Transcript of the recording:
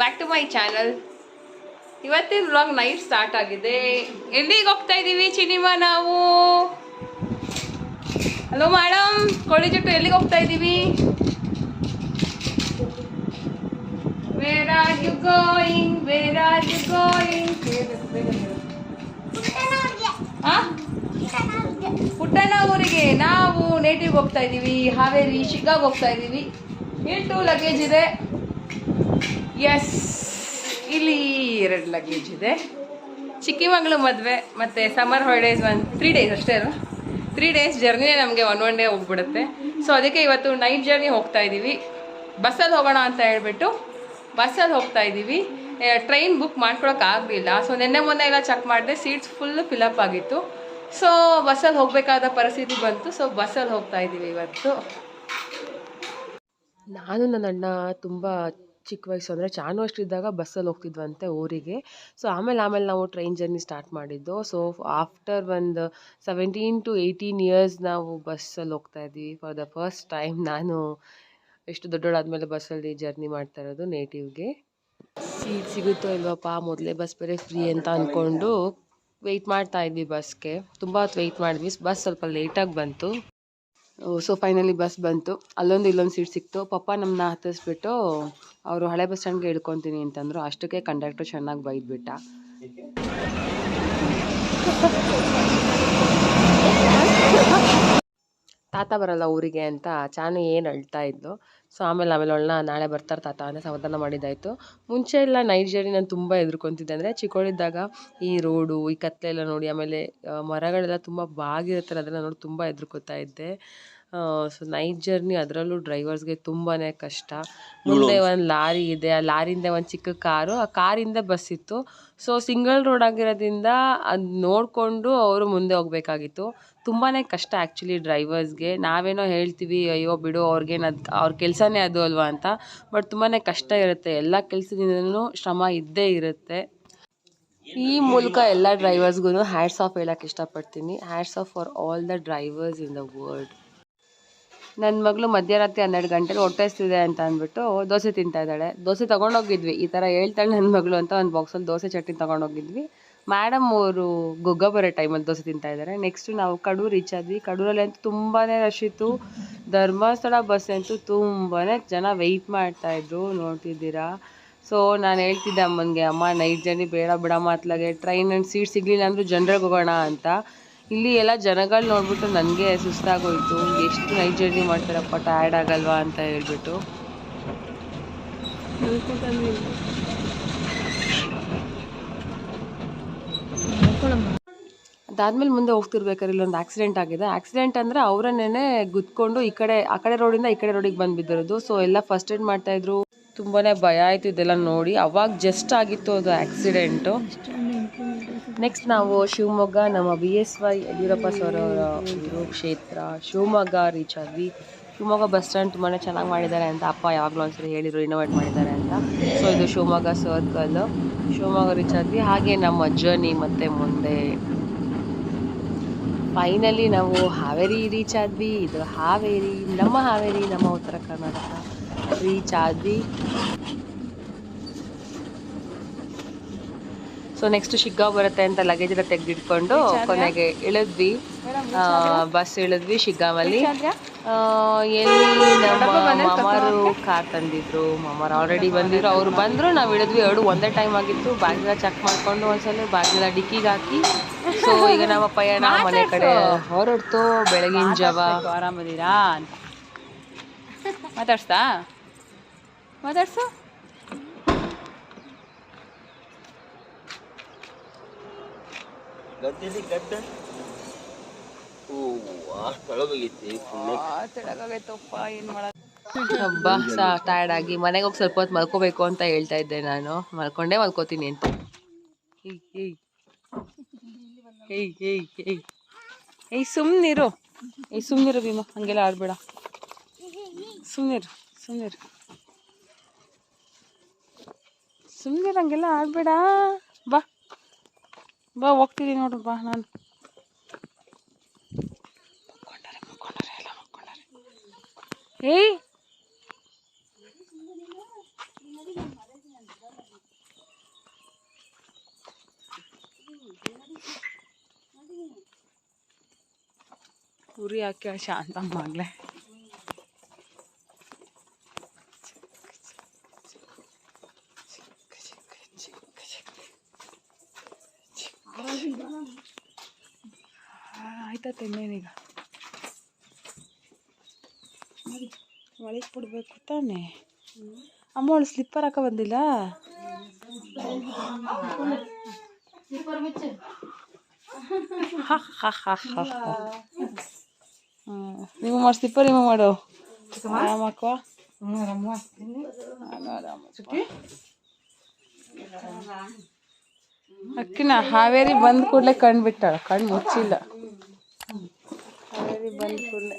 Back to my channel ಇವತ್ತಿನ vlog night start ಆಗಿದೆ. ಎಲ್ಲಿಗೆ ಹೋಗ್ತಾ ಇದ್ದೀವಿ ಚಿನಿಮಾ ನಾವು? ಹಲೋ ಮೇಡಮ್ ಕೋಳಿ ಜುಟ್ಟು ಎಲ್ಲಿಗೆ ಹೋಗ್ತಾ ಇದ್ದೀವಿ ಗೋಯಿಂಗ್ ಪುಟ್ಟಣ್ಣ ಊರಿಗೆ ನಾವು ನೇಟಿವ್ ಹೋಗ್ತಾ ಇದ್ದೀವಿ ಹಾವೇರಿ ಶಿಗ್ಗಾಗ್ ಹೋಗ್ತಾ ಇದ್ದೀವಿ ಟು ಲಗೇಜ್ ಇದೆ. ಎಸ್ ಇಲ್ಲಿ ಎರಡು ಲಗೇಜ್ ಇದೆ. ಚಿಕ್ಕಿಮಗಳು ಮದುವೆ, ಮತ್ತು ಸಮ್ಮರ್ ಹಾಲಿಡೇಸ್ ಒಂದು ತ್ರೀ ಡೇಸ್ ಅಷ್ಟೇ ಅಲ್ಲ ತ್ರೀ ಡೇಸ್ ಜರ್ನಿನೇ ನಮಗೆ ಒನ್ ಒನ್ ಡೇ ಹೋಗ್ಬಿಡುತ್ತೆ. ಸೊ ಅದಕ್ಕೆ ಇವತ್ತು ನೈಟ್ ಜರ್ನಿ ಹೋಗ್ತಾ ಇದ್ದೀವಿ ಬಸ್ಸಲ್ಲಿ ಹೋಗೋಣ ಅಂತ ಹೇಳ್ಬಿಟ್ಟು ಬಸ್ಸಲ್ಲಿ ಹೋಗ್ತಾ ಇದ್ದೀವಿ ಟ್ರೈನ್ ಬುಕ್ ಮಾಡ್ಕೊಳಕ್ಕೆ ಆಗಲಿಲ್ಲ. ಸೊ ನಿನ್ನೆ ಮೊನ್ನೆ ಎಲ್ಲ ಚೆಕ್ ಮಾಡಿದೆ ಸೀಟ್ಸ್ ಫುಲ್ ಫಿಲಪ್ ಆಗಿತ್ತು. ಸೊ ಬಸ್ಸಲ್ಲಿ ಹೋಗಬೇಕಾದ ಪರಿಸ್ಥಿತಿ ಬಂತು. ಸೊ ಬಸ್ಸಲ್ಲಿ ಹೋಗ್ತಾ ಇದ್ದೀವಿ ಇವತ್ತು. ನಾನು ನನ್ನ ಅಣ್ಣ ತುಂಬ ಚಿಕ್ಕ ವಯಸ್ಸು ಅಂದರೆ ಚಾನು ಅಷ್ಟಿದ್ದಾಗ ಬಸ್ಸಲ್ಲಿ ಹೋಗ್ತಿದ್ವಂತೆ ಊರಿಗೆ. ಸೊ ಆಮೇಲೆ ಆಮೇಲೆ ನಾವು ಟ್ರೈನ್ ಜರ್ನಿ ಸ್ಟಾರ್ಟ್ ಮಾಡಿದ್ದು. ಸೊ ಆಫ್ಟರ್ ಒಂದು ಸೆವೆಂಟೀನ್ ಟು ಏಯ್ಟೀನ್ ಇಯರ್ಸ್ ನಾವು ಬಸ್ಸಲ್ಲಿ ಹೋಗ್ತಾ ಇದ್ವಿ. ಫಾರ್ ದ ಫಸ್ಟ್ ಟೈಮ್ ನಾನು ಎಷ್ಟು ದೊಡ್ಡೋಳಾದ್ಮೇಲೆ ಬಸ್ಸಲ್ಲಿ ಜರ್ನಿ ಮಾಡ್ತಾ ಇರೋದು ನೇಟಿವ್ಗೆ ಸೀಟ್ ಸಿಗುತ್ತೋ ಇಲ್ವಪ್ಪ ಮೊದಲೇ ಬಸ್ ಬೇರೆ ಫ್ರೀ ಅಂತ ಅಂದ್ಕೊಂಡು ವೆಯ್ಟ್ ಮಾಡ್ತಾ ಇದ್ವಿ ಬಸ್ಗೆ. ತುಂಬ ಹೊತ್ತು ವೆಯ್ಟ್ ಮಾಡಿದ್ವಿ. ಬಸ್ ಸ್ವಲ್ಪ ಲೇಟಾಗಿ ಬಂತು. ಸೊ ಫೈನಲಿ ಬಸ್ ಬಂತು. ಅಲ್ಲೊಂದು ಇಲ್ಲೊಂದು ಸೀಟ್ ಸಿಕ್ತು. ಪಪ್ಪ ನಮ್ಮನ್ನ ಹತ್ತಿಸ್ಬಿಟ್ಟು, ಅವರು ಹಳೆ ಬಸ್ ಸ್ಟ್ಯಾಂಡ್ಗೆ ಇಳ್ಕೊತೀನಿ ಅಂತಂದರು. ಅಷ್ಟಕ್ಕೆ ಕಂಡಕ್ಟರ್ ಚೆನ್ನಾಗಿ ಬೈದ್ಬಿಟ್ಟ. ತಾತ ಬರಲ್ಲ ಊರಿಗೆ ಅಂತ ಚಾನು ಏನು ಅಳ್ತಾ ಇದ್ಲು. ಸೊ, ಆಮೇಲೆ ಆಮೇಲೆ ಅವಳನ್ನ ನಾಳೆ ಬರ್ತಾರೆ ತಾತ ಅಂತ ಸಮಾಧಾನ ಮಾಡಿದ್ದಾಯಿತು. ಮುಂಚೆ ಎಲ್ಲ ನೈಟ್ ನಾನು ತುಂಬ ಎದುರ್ಕೊತಿದ್ದೆ. ಅಂದರೆ ಚಿಕ್ಕವಳಿದ್ದಾಗ ಈ ರೋಡು, ಈ ಕತ್ಲೆಲ್ಲ ನೋಡಿ ಆಮೇಲೆ ಮರಗಳೆಲ್ಲ ತುಂಬ ಬಾಗಿರುತ್ತಲ್ಲ ಅದೆಲ್ಲ ನೋಡಿ ತುಂಬ ಎದುರ್ಕೊತಾ ಇದ್ದೆ. ಸೊ ನೈಟ್ ಜರ್ನಿ ಅದರಲ್ಲೂ ಡ್ರೈವರ್ಸ್ಗೆ ತುಂಬಾ ಕಷ್ಟ. ಮುಂದೆ ಒಂದು ಲಾರಿ ಇದೆ ಆ ಲಾರಿಯಿಂದ ಒಂದು ಚಿಕ್ಕ ಕಾರು ಆ ಕಾರಿಂದ ಬಸ್ ಇತ್ತು. ಸೊ ಸಿಂಗಲ್ ರೋಡ್ ಆಗಿರೋದ್ರಿಂದ ಅದು ನೋಡಿಕೊಂಡು ಅವರು ಮುಂದೆ ಹೋಗಬೇಕಾಗಿತ್ತು. ತುಂಬಾ ಕಷ್ಟ ಆ್ಯಕ್ಚುಲಿ ಡ್ರೈವರ್ಸ್ಗೆ ನಾವೇನೋ ಹೇಳ್ತೀವಿ ಅಯ್ಯೋ ಬಿಡು ಅವ್ರಿಗೇನು ಅದು ಅವ್ರ ಕೆಲಸನೇ ಅದು ಅಲ್ವಾ ಅಂತ. ಬಟ್ ತುಂಬಾ ಕಷ್ಟ ಇರುತ್ತೆ. ಎಲ್ಲ ಕೆಲಸದಿಂದನೂ ಶ್ರಮ ಇದ್ದೇ ಇರುತ್ತೆ. ಈ ಮೂಲಕ ಎಲ್ಲ ಡ್ರೈವರ್ಸ್ಗೂ ಹ್ಯಾಟ್ಸ್ ಆಫ್ ಹೇಳಕ್ಕೆ ಇಷ್ಟಪಡ್ತೀನಿ. Hats off for all the drivers in the world ನನ್ನ ಮಗಳು ಮಧ್ಯರಾತ್ರಿ ಹನ್ನೆರಡು ಗಂಟೆಗೆ ಹೊಟ್ಟೆ ಹಸ್ತಿದೆ ಅಂತ ಅಂದ್ಬಿಟ್ಟು ದೋಸೆ ತಿಂತಾ ಇದ್ದಾಳೆ. ದೋಸೆ ತೊಗೊಂಡೋಗಿದ್ವಿ. ಈ ಥರ ಹೇಳ್ತಾಳೆ ನನ್ನ ಮಗಳು ಅಂತ ಒಂದು ಬಾಕ್ಸಲ್ಲಿ ದೋಸೆ ಚಟ್ನಿ ತೊಗೊಂಡೋಗಿದ್ವಿ. ಮೇಡಮ್ ಅವರು ಗುಗ್ಗ ಬರೋ ಟೈಮಲ್ಲಿ ದೋಸೆ ತಿಂತಾ ಇದ್ದಾರೆ. ನೆಕ್ಸ್ಟ್ ನಾವು ಕಡೂರು ರೀಚ್ ಆದ್ವಿ. ಕಡೂರಲ್ಲಿ ಅಂತೂ ತುಂಬಾ ರಶ್ ಇತ್ತು. ಧರ್ಮಸ್ಥಳ ಬಸ್ ಅಂತೂ ತುಂಬಾ ಜನ ವೆಯ್ಟ್ ಮಾಡ್ತಾಯಿದ್ರು ನೋಡ್ತಿದ್ದೀರಾ? ಸೊ ನಾನು ಹೇಳ್ತಿದ್ದೆ ಅಮ್ಮನಿಗೆ, ಅಮ್ಮ ನೈಟ್ ಜರ್ನಿ ಬೇಡ, ಬಿಡಮ್ಮ, ಅತ್ಲಾಗೆ. ಟ್ರೈನ್ ಆ್ಯಂಡ್ ಸೀಟ್ ಸಿಗಲಿಲ್ಲ ಅಂದರೂ ಜನರಿಗೆ ಹೋಗೋಣ ಅಂತ. ಇಲ್ಲಿ ಎಲ್ಲ ಜನಗಳು ನೋಡ್ಬಿಟ್ಟು ನನಗೆ ಸುಸ್ತಾಗೋಯ್ತು. ಎಷ್ಟು ನೈಟ್ ಜರ್ನಿ ಮಾಡ್ತಾರಪ್ಪ ಟಯರ್ಡ್ ಆಗಲ್ವಾ ಅಂತ ಹೇಳ್ಬಿಟ್ಟು. ಅದಾದ್ಮೇಲೆ ಮುಂದೆ ಹೋಗ್ತಿರ್ಬೇಕಾದ್ರೆ ಇಲ್ಲೊಂದು ಆಕ್ಸಿಡೆಂಟ್ ಆಗಿದೆ. ಆಕ್ಸಿಡೆಂಟ್ ಅಂದರೆ ಅವರನ್ನೇ ಗುದ್ಕೊಂಡು ಈ ಕಡೆ, ಆ ಕಡೆ ರೋಡಿಂದ ಈ ಕಡೆ ರೋಡಿಗೆ ಬಂದು ಬಿದ್ದಿರೋದು ಸೊ ಎಲ್ಲ ಫಸ್ಟ್ ಏಡ್ ಮಾಡ್ತಾ ಇದ್ರು. ತುಂಬಾನೇ ಭಯ ಆಯಿತು ಇದೆಲ್ಲ ನೋಡಿ. ಅವಾಗ ಜಸ್ಟ್ ಆಗಿತ್ತು ಅದು ಆಕ್ಸಿಡೆಂಟು ನೆಕ್ಸ್ಟ್ ನಾವು ಶಿವಮೊಗ್ಗ, ನಮ್ಮ B S Y Yediyurappa sir ಅವರ ಕ್ಷೇತ್ರ. ಶಿವಮೊಗ್ಗ ರೀಚ್ ಆದ್ವಿ. ಶಿವಮೊಗ್ಗ ಬಸ್ ಸ್ಟ್ಯಾಂಡ್ ತುಂಬಾ ಚೆನ್ನಾಗಿ ಮಾಡಿದ್ದಾರೆ ಅಂತ ಅಪ್ಪ ಯಾವಾಗಲೂ ಒಂದ್ಸರಿ ಹೇಳಿದ್ರು ಇನೋವೇಟ್ ಮಾಡಿದ್ದಾರೆ ಅಂತ. ಸೊ ಇದು ಶಿವಮೊಗ್ಗ ಸರ್ಕಲ್ ಶಿವಮೊಗ್ಗ ರೀಚ್ ಆದ್ವಿ. ಹಾಗೆ ನಮ್ಮ ಜರ್ನಿ ಮತ್ತೆ ಮುಂದೆ. ಫೈನಲಿ ನಾವು ಹಾವೇರಿ ರೀಚ್ ಆದ್ವಿ. ಇದು ಹಾವೇರಿ, ನಮ್ಮ ಹಾವೇರಿ, ನಮ್ಮ ಉತ್ತರ ಕರ್ನಾಟಕ ರೀಚ್ ಆದ್ವಿ. ಸೊ ನೆಕ್ಸ್ಟ್ ಶಿಗ್ಗಾವ್ ಬರುತ್ತೆ ಅಂತ ಲಗೇಜ್ ಎಲ್ಲ ತೆಗೆದಿಟ್ಕೊಂಡು ಕೊನೆಗೆ ಇಳಿದ್ವಿ. ಬಸ್ ಇಳಿದ್ವಿ ಶಿಗ್ಗಾವಲ್ಲಿ ಎಲ್ಲಿ ನಮ್ಮ ಮಾಮಾರು ಕಾರ್ ತಂದಿದ್ರು. ಮಾಮಾರು ಆಲ್ರೆಡಿ ಬಂದಿದ್ರು. ಅವ್ರು ಬಂದ್ರು ನಾವು ಇಳಿದ್ವಿ. ಎರಡು ಒಂದೇ ಟೈಮ್ ಆಗಿತ್ತು. ಬಾಗಿಲ ಚೆಕ್ ಮಾಡ್ಕೊಂಡು ಒಂದ್ಸಲ ಬಾಗಿಲ ಡಿಕ್ಕಿಗೆ ಹಾಕಿ. ಸೊ ಈಗ ನಮ್ಮ ಪಯಣ ಮನೆ ಕಡೆ ಹೊರಡ್ತು. ಬೆಳಗಿನ ಜಾವ. ಆರಾಮದಿರಾ? ಅಂತ ಮಾತಾಡ್ಸ್ತಾ? ಮಾತಾಡ್ಸು? ಗದ್ದೆಲಿ ಗದ್ದೆ? ಓ ತೊಳಗೋಗೈತಿ ತೆಳಗಾಗೈತಪ್ಪ ಏನು ಮಾಡೋದು ಹಬ್ಬ ಸಾ ಟಯರ್ಡ್ ಆಗಿ. ಮನೆಗೆ ಹೋಗಿ ಸ್ವಲ್ಪ ಹೊತ್ತು ಮಲ್ಕೋಬೇಕು ಅಂತ ಹೇಳ್ತಾ ಇದ್ದೆ ನಾನು. ಮಲ್ಕೊಂಡೇ ಮಲ್ಕೋತೀನಿ ಅಂತ. ಏಯ್ ಸುಮ್ನಿರು ಏಯ್ ಸುಮ್ನಿರು ಸುಮ್ಮನಿರು ಏಯ್ ಸುಮ್ಮನಿರು ಭೀಮಾ. ಹಂಗೆಲ್ಲ ಆಡ್ಬೇಡ. ಸುಮ್ಮನಿರು ಸುಮ್ಮನಿರು ಸುಮ್ನಿರು ಹಂಗೆಲ್ಲ ಆಡ್ಬೇಡ. ಬಾ. ba waktu ini udah bahan Hey. Puri aja santam banget ಆಯ್ತಾ ಇನ್ನೇನೀಗ ಒಳಗೆ ಬಿಡ್ಬೇಕು ತಾನೆ. ಅಮ್ಮ ಅವಳು ಸ್ಲಿಪ್ಪರ್ ಹಾಕ ಬಂದಿಲ್ಲ. ನೀವು ಮಾಡಿ. ಸ್ಲಿಪ್ಪರ್ ನೀವು ಮಾಡು ಆರಾಮಕ್ಕ ಅಕ್ಕಿನ ಹಾವೇರಿ ಬಂದ ಕೂಡಲೇ ಕಣ್ಣು ಬಿಟ್ಟಾಳೆ. ಕಣ್ಣು ಮುಚ್ಚಿಲ್ಲ. பல்புள்ள